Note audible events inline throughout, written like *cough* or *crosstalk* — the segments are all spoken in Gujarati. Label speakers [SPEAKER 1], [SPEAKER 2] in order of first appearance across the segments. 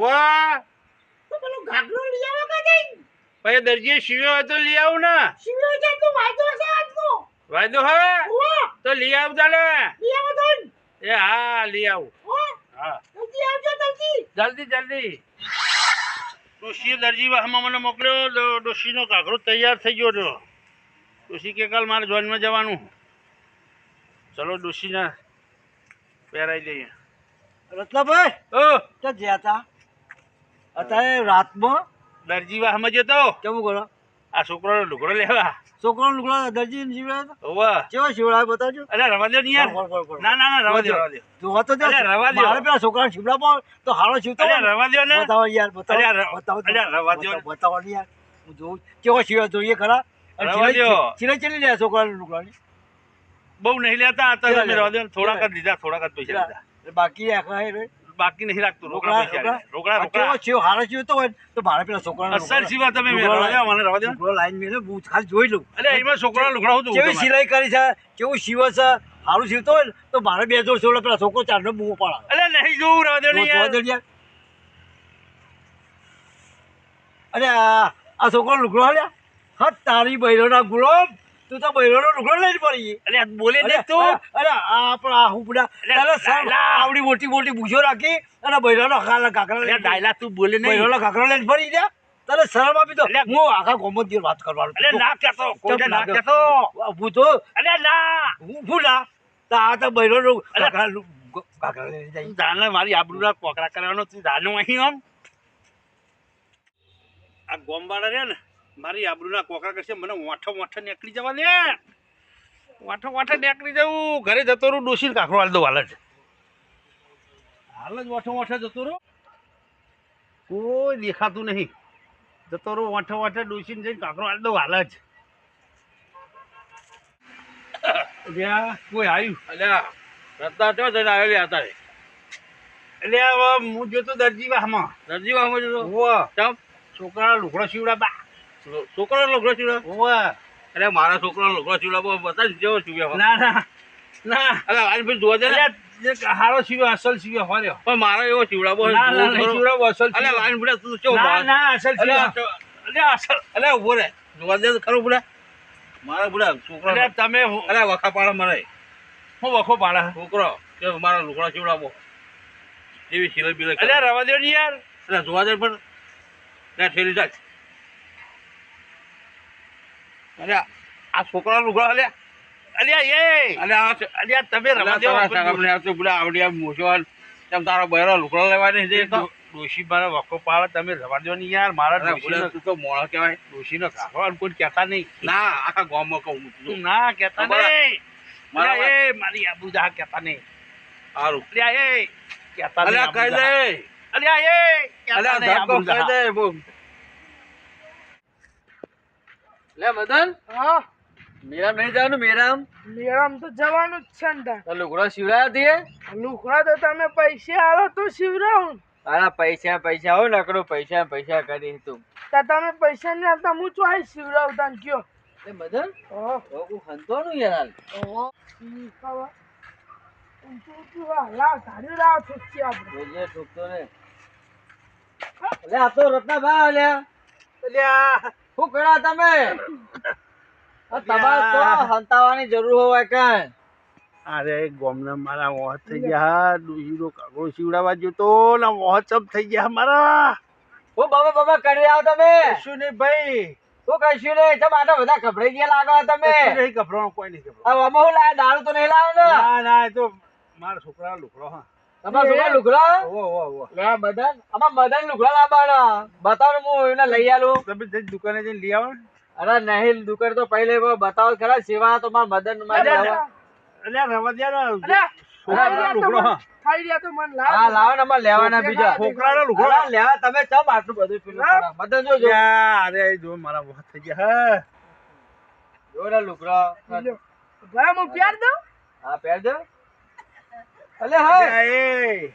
[SPEAKER 1] હોવા
[SPEAKER 2] તો પેલો ઘાઘરો લઈ આવો કે નહીં?
[SPEAKER 1] પછી દરજીએ સીવ્યો હોય તો લઈ આવું ને.
[SPEAKER 2] શિવલો છે તો વાયદો છે આજનો.
[SPEAKER 1] વાયદો હવે? તો લઈ આવતા ને
[SPEAKER 2] લઈ આવો તો.
[SPEAKER 1] એ હા લઈ આવું.
[SPEAKER 2] હા. જલ્દી આવજો જલ્દી.
[SPEAKER 1] જલ્દી જલ્દી. ડોશીએ દરજી વાહમાં મને મોકલ્યો. તો ડોશીનો કાકરો તૈયાર થઈ ગયો હતો ડોશી કે કાલ મારે જોઈનમાં જવાનું. ચલો ડોશીના પહેરાઈ દઈએ.
[SPEAKER 3] રત્નાભાઈ
[SPEAKER 1] ઓ.
[SPEAKER 3] તો જ્યાં હતા અત્યારે રાતમાં
[SPEAKER 1] દરજી વાહમાં જતો.
[SPEAKER 3] કેવું કરો
[SPEAKER 1] આ છોકરાનો લુગડો લેવા.
[SPEAKER 3] છોકરાનો લુગડો દરજી શિવડાય
[SPEAKER 1] હોવા.
[SPEAKER 3] કેવો શિવડાય બતાવજો.
[SPEAKER 1] અરે રવા દો યાર? ના ના ના રવા દો રવા દો
[SPEAKER 3] તો દે.
[SPEAKER 1] રવા દ્યો.
[SPEAKER 3] મારે પેલા છોકરાને શિવડાવો તો હાલો શિવતો
[SPEAKER 1] અરે. રવા દો ને.
[SPEAKER 3] બતાવો યાર બતાવો.
[SPEAKER 1] અરે,
[SPEAKER 3] બતાવો
[SPEAKER 1] અરે, રવા ને.
[SPEAKER 3] બતાવો, યાર. હું જોઉં. કેવો શિવડાય જોઈએ ખરા?
[SPEAKER 1] રવા
[SPEAKER 3] સિલાઈ- ચીલે ચીલે લે છોકરાના લુગડો
[SPEAKER 1] બહુ નહીં લેતા આ
[SPEAKER 3] તો
[SPEAKER 1] રવા દો થોડાક જ? દીધા થોડાક જ પૈસા દીધા
[SPEAKER 3] બાકી આખા હે રે.
[SPEAKER 1] બાકી નહીં રાખતો. રોકડા
[SPEAKER 3] રોકડા
[SPEAKER 1] પૈસા રોકડા? રોકડા
[SPEAKER 3] કેવો શિવ હારો હોય. તો મારે પેલા છોકરાનો
[SPEAKER 1] અસર સિવા તમે
[SPEAKER 3] લુગડો
[SPEAKER 1] રવા દો મને રવા દો. ને.
[SPEAKER 3] લાઈન મેલે હું ખાલી જોઈ લઉં.
[SPEAKER 1] અરે એમાં છોકરા લુગડા હું
[SPEAKER 3] કેવી સિલાઈ કરી છે? કેવું સીવે છે? હારું સીવતો હોય તો મારે બે જોડ સોળે પેલા છોકરો ચારનો બૂમો પાડે.
[SPEAKER 1] અરે નહીં જોવું રવા દો યાર.
[SPEAKER 3] અરે આ છોકરો લુગડો હાલ્યા? હા તારી બૈરોના ગુલામ. તું તો બૈરોનો લુગડો લઈને પડી
[SPEAKER 1] અરે બોલે
[SPEAKER 3] અરે
[SPEAKER 1] તો.
[SPEAKER 3] અરે આ પણ આ હું બધા
[SPEAKER 1] અરે,
[SPEAKER 3] સર આવડી મોટી મોટી ભૂજો રાખી અને બૈરાનો ખાલા કાકરા
[SPEAKER 1] અરે ડાયલા તું બોલે નહીં.
[SPEAKER 3] બૈરાનો કાકરા લઈને પડી જા તારે શરમ આપી તો હું આખા ગોમત દિવસ વાત કરવાનું.
[SPEAKER 1] અરે ના કહેતો. કોઈને ના
[SPEAKER 3] ના
[SPEAKER 1] કહેતો.
[SPEAKER 3] ઊભું તો
[SPEAKER 1] અરે ના.
[SPEAKER 3] હું ભૂલા ના. તો આ તો બૈરોનો. કાકરા કાકરા લઈને જાય.
[SPEAKER 1] જાણે મારી આબરૂના કોકરા કરવાનો તું જાણો અહીં આમ. આ ગોમવાળા રે ને મારી આબરૂના કોકરા કરશે મને વાંઠો વાંઠો નીકળી જવા દે. વાંઠો વાંઠો નીકળી જવું. ઘરે જતો રહું ડોસીને કાકરો હાલ દો હાલ જ. હાલ જ વાંઠો વાંઠો જતો રહું. કોઈ દેખાતું નહીં. જતો રહું વાંઠો વાંઠો ડોસીને જઈને કાકરો હાલ દો હાલ જ. કોઈ આવ્યું અલ્યા રસ્તા ચો જઈને આવેલી હતા એટલે હું જોતો દરજી વાહમાં દરજી વાહમાં જોતો છોકરા લુગડો સીવડા બા છોકરો લુગડો સીવડા ઓવા અરે મારા છોકરા લોકડો સીવડા બહુ બતા જેવો સીવ્યો ના ના ના. અરે આજ ભાઈ જોવા દે ને. હારો સીવ્યો અસલ સીવ્યો હોર્યો. પણ મારો એવો બહુ ના ના નહીં સીવડાવો અસલ અરે લાઈન બુડા તું ચો ના ના અસલ સીવ્યો અરે અસલ અરે ઊભો રે. જોવા દે ખરો બુડા મારા બુડા છોકરો અરે તમે અરે વખા પાડે મારે હું વખો પાડે. છોકરો કે મારા લુગડા સીવડાવો એવી સિલાઈ બિલાઈ અરે રવા દે યાર. અરે જોવા દે પણ. ના ઠેલી જાય અરે આ છોકરા લુગડા અલ્યા. અલ્યા એ! અલ્યા અલ્યા તમે રમા દે તમને આ તો પેલા આવડિયા મોશવાન તેમ તારો બહેરો લુગડા લેવાની છે તો. ડોશી મારા વખો પાડે તમે રવા દો નહીં યાર. મારા ડોશીનો તું તો મોળો કહેવાય. ડોશીનો અને કોઈ કહેતા નહીં. ના આખા ગામમાં કહું તું ના કહેતા નહીં. મારા એ મારી આબુ જા કહેતા નહીં. સારું અલ્યા એ કહેતા નહીં
[SPEAKER 3] અલ્યા, કહી દે.
[SPEAKER 1] અલ્યા એ કહેતા નહીં આબુ જા.
[SPEAKER 3] લે મદન.
[SPEAKER 2] હા.
[SPEAKER 3] મેરામ નહીં જવાનું મેરામ.
[SPEAKER 2] મેરામ તો જવાનું જ છે ને.
[SPEAKER 3] તો લુગડો શિવડાયા દે
[SPEAKER 2] લુગડા તો તમે પૈસા આલો તો શિવરાવું
[SPEAKER 3] તારા પૈસા પૈસા હો નકરો પૈસા પૈસા કરી તું.
[SPEAKER 2] તા તમે પૈસા ને આપતા હું ચોઈ શિવરાવ તાન કયો.
[SPEAKER 3] એ મદન
[SPEAKER 2] ઓહો
[SPEAKER 3] હંતો નું યાર
[SPEAKER 2] ઓહો. ઈ રાહ ઊંચું વાહ, લાવ ધાર્યું લાવ આપણે.
[SPEAKER 3] ઠોકતો ને. અલે આ તો રત્ના બા અલ્યા. શું કર્યા તમે? તમારે તો હંતાવાની જરૂર હોય કાંઈ.
[SPEAKER 1] અરે ગોમના મારા મોહ થઈ ગયા. ડુહીનો કાગળો સીવડાવવા જોતો તો ના મોહત્સવ થઈ ગયા મારા.
[SPEAKER 3] હું બાબા બાબા કરી આવો તમે.
[SPEAKER 1] શું નહીં ભાઈ.
[SPEAKER 3] શું કહીશું નહીં. તમે આટલા બધા ગભરાઈ ગયા લાગો તમે.
[SPEAKER 1] કશું નહીં ગભરાણું કોઈ નહીં ગભરાણું.
[SPEAKER 3] આમાં હું લાયા દારૂ તો નહીં લાવ્યો ને?
[SPEAKER 1] ના ના એ તો મારા છોકરા લુકડો હા.
[SPEAKER 3] તમારા છોકરા લુગડા?
[SPEAKER 1] ઓહો ઓહો ઓહો
[SPEAKER 3] લે મદન. આમાં મદન લુગડા લાવવાના. બતાવો હું એને લઈ આલું.
[SPEAKER 1] તમે જઈ દુકાને જઈને લઈ આવો
[SPEAKER 3] અરે નહીં દુકાન તો પહેલે બતાવો ખરા સેવા તો મારા મદનમાં
[SPEAKER 1] અલ્યા, રવા દે ને.
[SPEAKER 2] અલ્યા,
[SPEAKER 1] છોકરાનો
[SPEAKER 2] ખાઈ
[SPEAKER 1] લુગડો
[SPEAKER 2] રહ્યા
[SPEAKER 1] હા
[SPEAKER 2] તો ખાઈ રહ્યા તો મને લાવ
[SPEAKER 3] હા લાવો ને અમારે લેવાના બીજા.
[SPEAKER 1] છોકરાનો લુગડો.
[SPEAKER 3] લેવા તમે ચમ આટલું બધું પેલું મદન જો જો.
[SPEAKER 1] અરે જો મારા મોહ થઈ ગયા. હા.
[SPEAKER 3] જો ને લુગડા.
[SPEAKER 2] ભાઈ હું પ્યાર દઉં?
[SPEAKER 3] હા પહેર દો અલે હા.
[SPEAKER 1] એ. *laughs*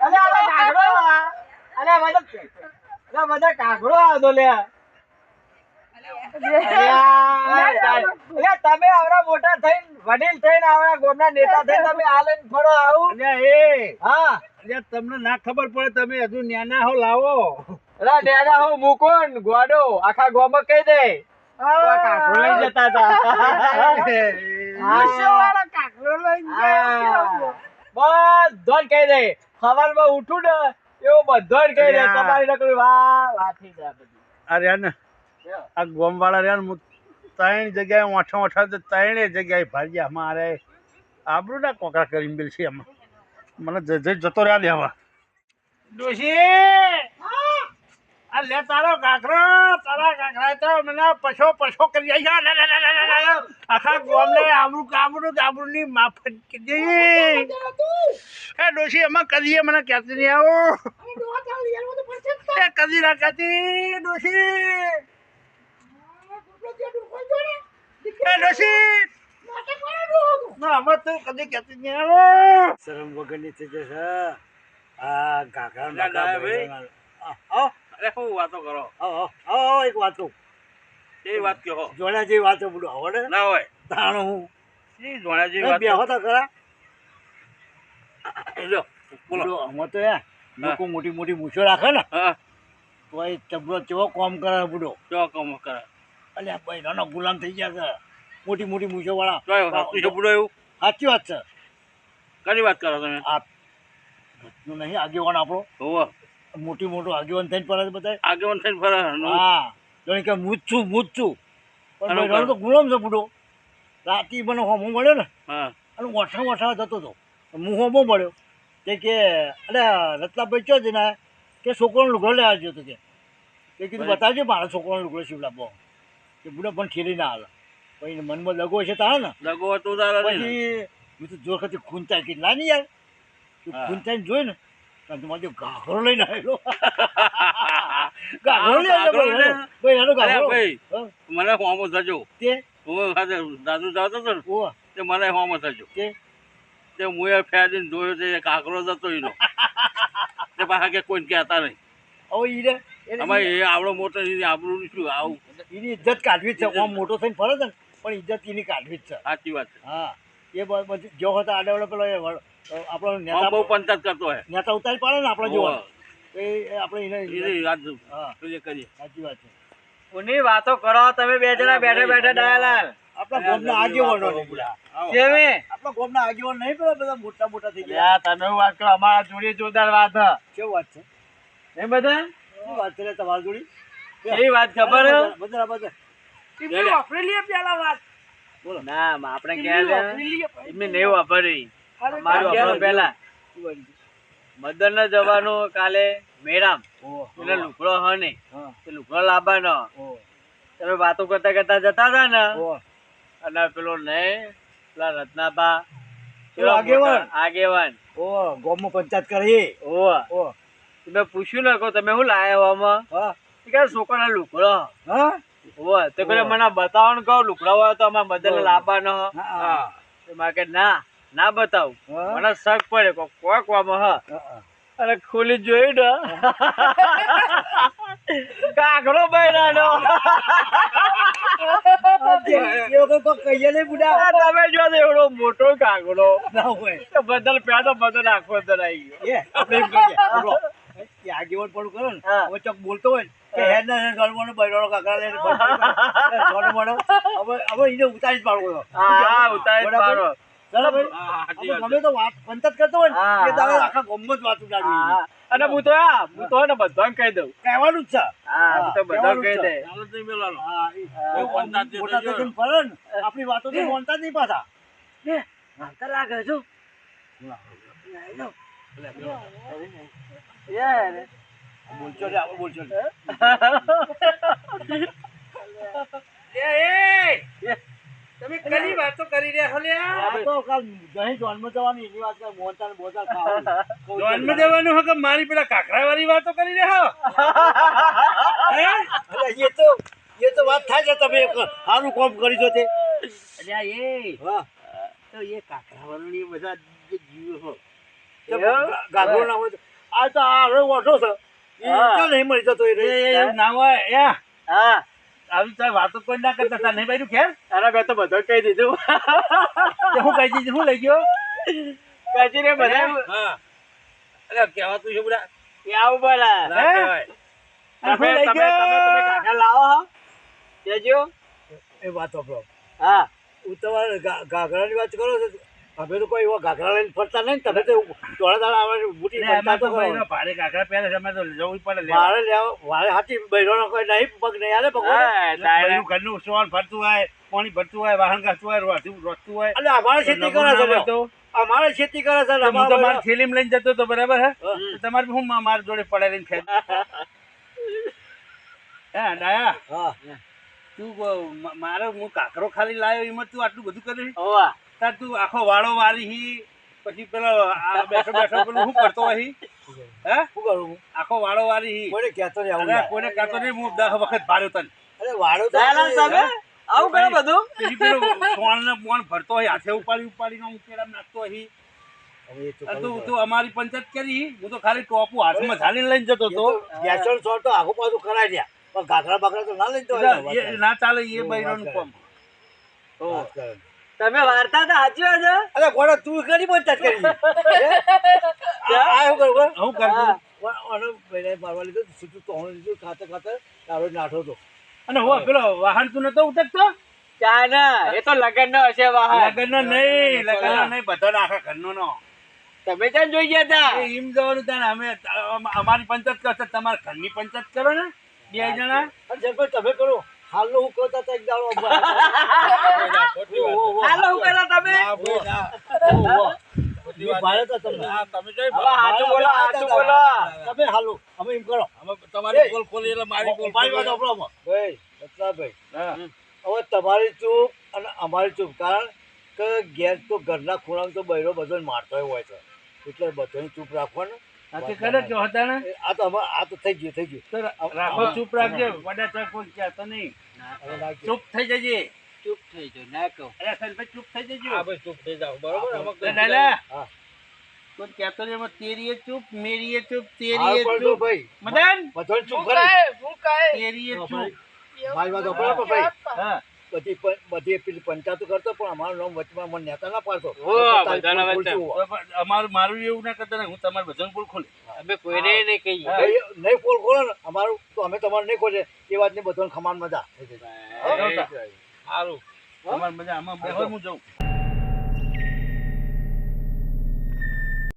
[SPEAKER 2] અલે
[SPEAKER 3] અલે આ કાગડો અલે મજા બધા અલે મજા કાગડો આવતો લે તમે આવડા મોટા થઈને વડીલ થઈને આવડા ગોમના નેતા થઈને તમે આ લઈને ફરો આવું.
[SPEAKER 1] અલ્યા, એ.
[SPEAKER 3] હા.
[SPEAKER 1] અલ્યા તમને ના ખબર પડે તમે હજુ ન્યાના હો લાવો.
[SPEAKER 3] અલા ડેડા હો મુકોન ગોડો આખા ગોમાં કહી દે. આ કાકરો લઈ જતા હતા. બધો જ કહી દે. સવારમાં ઉઠું ને એવું બધો જ કહી દે. તમારી નકરી વાહ વાથી બધી.
[SPEAKER 1] રહ્યા ને આ ગોમ વાળા રહ્યા ને હું ત્રણ જગ્યાએ ઓછા ઓછા તો ત્રણેય જગ્યાએ ભાગ્યા. મારે આબરું ના કોકરા કરીને બિલ છે એમાં મને જ જ જતો રહ્યા લેવા ડોશી! લે તારો કાકરો તારા કાકરા તો મને પછો પછો કરી જાય લે, લે, લે, લે, લે, લે, લે. આખા ગોમને આબરું કાબરું આબરુની માફત કીધી. એ ડોશી એમાં કદીએ મને કહેતી નહીં આવો. એ કદી ના કહેતી ડોશી. એ ડોશી. ના અમે તો કદી કહેતી નહીં આવો.
[SPEAKER 3] શરમ વગરની થઈ જશે આ કાકા
[SPEAKER 1] ના, ના, ભાઈ.
[SPEAKER 3] આવો
[SPEAKER 1] અરે વાતો કરો?
[SPEAKER 3] આવો આવો એક વાત. કહું
[SPEAKER 1] એ વાત કહો?
[SPEAKER 3] જોડ્યા જેવી વાતો બોલું આવડે
[SPEAKER 1] ના. હોય.
[SPEAKER 3] તાણું હું.
[SPEAKER 1] શી જોણા જેવી વાત?
[SPEAKER 3] બેહો તો ખરા.
[SPEAKER 1] લો બોલો.
[SPEAKER 3] તો યાર લોકો મોટી મોટી મૂછો રાખે ને.
[SPEAKER 1] હા.
[SPEAKER 3] તો એ ચબરો ચેવો કોમ કરે બુડો
[SPEAKER 1] ચો કોમ કરે?
[SPEAKER 3] અલ્યા ભાઈ નાનો ગુલામ થઈ ગયા છે. મોટી મોટી મૂછો વાળા
[SPEAKER 1] એવું
[SPEAKER 3] સાચી વાત છે.
[SPEAKER 1] કઈ વાત કરો તમે?
[SPEAKER 3] આ નહીં આગેવાન આપણો.
[SPEAKER 1] હોવો.
[SPEAKER 3] મોટી મોટું આગેવાન થઈને ફરે બધા
[SPEAKER 1] આગેવાન થઈને ફરે
[SPEAKER 3] હા. જાણે કે મૂજ છું મૂજ છું. પણ ભાઈ તો ગુલામ છે બુડો રાતી મને હોમો મળ્યો ને
[SPEAKER 1] હા.
[SPEAKER 3] અને ઓઠા ઓઠા જતો હતો. હું હોમો મળ્યો. તે કે અરે રતલાભાઈ ચો જઈને કે છોકરાનો લુગડો લેવા આવ્યો હતો કે. તે કીધું બતાવજો મારા છોકરાનો લુગડો શિવલાબો કે બુડો પણ ઠેરી ના હાલે પછી મનમાં લગો છે તારે ને?
[SPEAKER 1] દગો હતો તારા
[SPEAKER 3] પછી મેં તો જોર ખાતે ખૂંચાઈ કે નાની નહીં યાર.
[SPEAKER 1] હા.
[SPEAKER 3] ખૂંચાઈને જોઈ ને તો તમારો જો ઘાઘરો લઈને આવેલો. *laughs* ઘાઘરો લઈ આવ્યો ભાઈ એનો
[SPEAKER 1] અરે ભાઈ મને હોમો થજો.
[SPEAKER 3] તે
[SPEAKER 1] હું સાથે દાદુ જતો હતો ને તે મને હોમો થજો.
[SPEAKER 3] તે
[SPEAKER 1] તે મુએ ફેરીને જોયો તે કાકરો જતો એનો. તે પાછા કે કોઈને કહેતા નહીં.
[SPEAKER 3] હવે ઈ રે એને
[SPEAKER 1] એ આવડો મોટો એની આબરૂ શું આવું?
[SPEAKER 3] એની ઇજ્જત કાઢવી જ છે. આમ મોટો થઈને ફરે છે ને પણ ઇજ્જત એની કાઢવી જ છે.
[SPEAKER 1] સાચી વાત છે.
[SPEAKER 3] હા. એ બ- જો હતા આડે પેલો એ આપણો નેતા
[SPEAKER 1] બહુ પંચાયત કરતો હોય.
[SPEAKER 3] નેતા ઉતારી પાડે ને આપણે જોવા. એ એ આપણે એને
[SPEAKER 1] વાત કરીએ કરીએ.
[SPEAKER 3] સાચી વાત છે.
[SPEAKER 4] કોની વાતો કરો તમે બે જણા બેઠા બેઠા ડાયાલાલ
[SPEAKER 3] આપણા ગામના આગેવાનો ને બધા.
[SPEAKER 1] આવો.
[SPEAKER 3] આપણા ગામના આગેવાન નહીં પેલા બધા મોટા મોટા થઈ ગયા.
[SPEAKER 4] તમે વાત કરો અમારા જોડી જોરદાર વાત
[SPEAKER 3] કેવું વાત છે?
[SPEAKER 4] એમ બધા?
[SPEAKER 3] શું વાત છે તમારી જોડી?
[SPEAKER 4] એ વાત ખબર હે?
[SPEAKER 3] બધા બધા
[SPEAKER 2] વાપરેલી પેલા વાત.
[SPEAKER 3] બોલો.
[SPEAKER 4] ના આપણે ક્યાં નહીં વાપરી. મારું મદન જવાનું કાલે મેરામ એટલે લુકડો હ નહીં. લુકડો લાવવાનો તમે વાતો કરતા કરતા જતા હતા ને? અને પેલો નહીં પેલા રત્નાબા
[SPEAKER 3] આગેવાન?
[SPEAKER 4] આગેવાન.
[SPEAKER 3] ઓહ, ગામમાં પંચાયત કરી.
[SPEAKER 4] ઓહ.
[SPEAKER 3] ઓહ,
[SPEAKER 4] તમે પૂછ્યું ને કહો તમે શું લાયા આમાં? કે છોકરા લુકડો
[SPEAKER 3] હા?
[SPEAKER 4] ઓહ તો મને બતાવવાનું કહો લુકડા હોય તો અમારે બદલે. લાવવાનો હા, મારે કે ના. ના બતાવું મને શક પડે કોક વામાં હ અરે ખુલી જોયું ને કાકડો. આ તમે જો એવડો મોટો કાકડો
[SPEAKER 3] ના હોય.
[SPEAKER 4] તો બદલ આખો અંદર આવી ગયો
[SPEAKER 3] આપણે એમ કરીએ. બોલો. એ આગેવાન પણ કરે ને હવે ચોક બોલતો હોય ને કે હેડ ના હેડ ગળવાનો બૈરાનો કાકા લઈને મોડો. *laughs* હવે હવે એને ઉતારી જ પાડવો.
[SPEAKER 4] હા હા ઉતારી જ
[SPEAKER 3] બરાબર?
[SPEAKER 4] પાડો
[SPEAKER 3] ચાલો ભાઈ.
[SPEAKER 1] હા, સાચી
[SPEAKER 3] આપણે
[SPEAKER 1] વાત
[SPEAKER 3] ગમે તો વાત પંચાયત કરતો હોય ને એ દાડે આખા ગામમાં જ વાત
[SPEAKER 4] અને હું તો હું તો ને બધાને કહી દઉં.
[SPEAKER 3] કહેવાનું જ છે.
[SPEAKER 4] હા તો બધાને કહી દે.
[SPEAKER 1] ચાલો તો મેલાલો.
[SPEAKER 3] હા, એ-
[SPEAKER 4] હા.
[SPEAKER 3] એ
[SPEAKER 1] પંચાયત જે
[SPEAKER 3] મોટા
[SPEAKER 1] થઈ
[SPEAKER 3] થઈને આપણી વાતો તો માનતા જ નહીં પાછા.
[SPEAKER 4] માનતા લાગે છો.
[SPEAKER 3] આપણે.
[SPEAKER 2] એ, એ, તમે કની વાતો કરી રહ્યા છો
[SPEAKER 3] આ તો કાલ જહીં જોનમાં જવાની એની વાત કરે, ને બોહનથાળ ખાવાનું.
[SPEAKER 1] જોનમાં દેવાનું હોય મારી પેલા કાકરા વાળી વાતો કરી રહ્યા હે?
[SPEAKER 3] અરે એ તો એ તો વાત થાય છે તમે સારું કોમ કરી છો તે
[SPEAKER 4] અલ્યા એ
[SPEAKER 3] હા
[SPEAKER 4] તો એ કાકરાવાળું એ બધા જીવ હો
[SPEAKER 3] ગાગરો ના હોય તો આ તો આ ઓછો છે એ. નહીં મળી જતો એ રે?
[SPEAKER 1] એ ના હોય એ
[SPEAKER 4] હા
[SPEAKER 1] આવી તાર વાતો કોઈ ના કરતા તાર નહીં ખેર
[SPEAKER 4] અરે મેં તો બધો કહી દીધું.
[SPEAKER 1] હું કહી દીધું? શું લઈ ગયો?
[SPEAKER 4] કચી ને બધા.
[SPEAKER 1] હા. અલ્યા કહેવાતું છે બધા
[SPEAKER 4] પડે
[SPEAKER 1] ના
[SPEAKER 4] તમે કાકા લાવો હો? કેજો.
[SPEAKER 3] એ વાત સાંભળો
[SPEAKER 4] હા.
[SPEAKER 3] હું તમારે વાત કરો છો? અમે તો કોઈ એવા ઘાઘરા લઈને ફરતા નહીં તમે તો ચોળા દાડા આવે બુટી ફરતા
[SPEAKER 1] તો ભારે ઘાઘરા પહેરે છે, અમે તો જવું પડે.
[SPEAKER 3] મારે લેવા મારે હાથી બહેરોનો કોઈ નહીં પગ નહીં આલે ભગવાન
[SPEAKER 1] ઘરનું સોન ફરતું હોય પાણી ભરતું હોય વાહન ઘાસતું હોય રોતું રોતું હોય.
[SPEAKER 3] એટલે અમારે ખેતી કરે છે.
[SPEAKER 1] તો.
[SPEAKER 3] અમારે ખેતી કરે છે
[SPEAKER 1] હું તો મારી થેલીમાં લઈને જતો તો બરાબર હે? તમારે હું મારી જોડે પડેલી ખેતી *laughs* હે ડાયા?
[SPEAKER 3] હા.
[SPEAKER 1] તું મારો હું કાકરો ખાલી લાવ્યો એમાં તું આટલું બધું કરે
[SPEAKER 4] ઓવા
[SPEAKER 1] તાર તું આખો વાળો વાળી હી. પછી પેલો બેઠો બેઠો પેલું શું કરતો હી? હે?
[SPEAKER 3] શું કરું
[SPEAKER 1] આખો વાળો વાળી હી.
[SPEAKER 3] કોઈને કહેતો નહીં આવું.
[SPEAKER 1] કોઈને કાતો નહીં હું દસ વખત ભાર્યો તને.
[SPEAKER 3] અરે વાળો તો
[SPEAKER 4] દયાલાલ તમે આવું કરો બધું.
[SPEAKER 1] પછી પેલો સોણ ને બોણ ભરતો હોય હાથે ઉપાડી ઉપાડીને ઉકેડામાં નાખતો
[SPEAKER 3] એ તો
[SPEAKER 1] તું તું અમારી પંચાયત કરી હું. તો ખાલી ટોપું હાથમાં ઝાલીને લઈને જતો હતો.
[SPEAKER 3] તો બેસણ સોળ તો આખું પાછું કરાઈ રહ્યા પણ ઘાઘરા બાઘરા તો ના લઈને
[SPEAKER 1] ના ચાલે એ બૈરાનું કામ. તો.
[SPEAKER 4] તમે વાર્તા તો સાચી વાત છે.
[SPEAKER 3] અરે ગોળા તું કરી. પંચાયત *laughs* કરી હે? કરું
[SPEAKER 1] હું.
[SPEAKER 3] કરું મારવા લીધો સીધું તોણ લીધું ખાતે ખાતે તારો નાઠો હતો.
[SPEAKER 1] અને હો પેલો વાહન તું નતો ઉતરતો?
[SPEAKER 4] ચાના એ તો લગન નો હશે વાહન.
[SPEAKER 1] લગનનો નહીં લગનનો નહીં બધો આખા ઘરનો નો
[SPEAKER 4] તમે ક્યાં જોઈ ગયા હતા
[SPEAKER 1] એમ જવાનું ત્યાં અમે અમારી પંચાયત કરશે તમારા ઘરની પંચાયત કરો ને બે જણા.
[SPEAKER 3] તમે કરો. હાલનો હું કહો તા એક દાડો.
[SPEAKER 4] હાલો હું કહેલા તમે.
[SPEAKER 3] હાલો
[SPEAKER 1] તમારી
[SPEAKER 3] ચૂપ અને અમારી ચૂપ. કારણ કે ઘેર તો ઘરના ખૂણા તો બૈરો બધો મારતો હોય છે. એટલે બધાને ચૂપ રાખવાનું.
[SPEAKER 1] તે કરે જો હતા ને?
[SPEAKER 3] આ તો અમારે આ તો થઈ ગયું થઈ ગયું.
[SPEAKER 1] રાખો ચૂપ રાખજો વડા ચાર કોઈ કહેતો નહીં. ચૂપ થઈ જજે.
[SPEAKER 4] ચૂપ થઈ જાઓ ના કહો.
[SPEAKER 1] અરે ચૂપ થઈ જજો.
[SPEAKER 5] હા ચૂપ થઈ જાઓ. બરોબર આમાં
[SPEAKER 1] દાદા
[SPEAKER 3] હા.
[SPEAKER 1] કોઈ કહેતો નહીં તેરીએ ચૂપ મેરીએ ચૂપ તેરીએ ચૂપ.
[SPEAKER 3] ભાઈ
[SPEAKER 1] મદન?
[SPEAKER 3] બધાને ચૂપ
[SPEAKER 2] હું
[SPEAKER 3] કરી.
[SPEAKER 1] તેરીએ ચૂપ.
[SPEAKER 3] મારી વાત સાંભળો ભાઈ.
[SPEAKER 1] હા.
[SPEAKER 3] બધી બધી પેલી પંચાયતો કરતો પણ અમારું નામ વચમાં મને નેતા ના પાડતો
[SPEAKER 1] અમારું મારું એવું ના કરતા ને હું તમારે બધાને બોલ ખોલી.
[SPEAKER 4] અમે કોઈને નહીં કહીએ.
[SPEAKER 3] નહીં પોલ ખોલો ને અમારું તો અમે તમારે નહીં ખોલે એ વાતની બધાને ખમાન મજા.
[SPEAKER 5] સારું.
[SPEAKER 1] તમારે મજા આમાં બેહો હું જાઉં.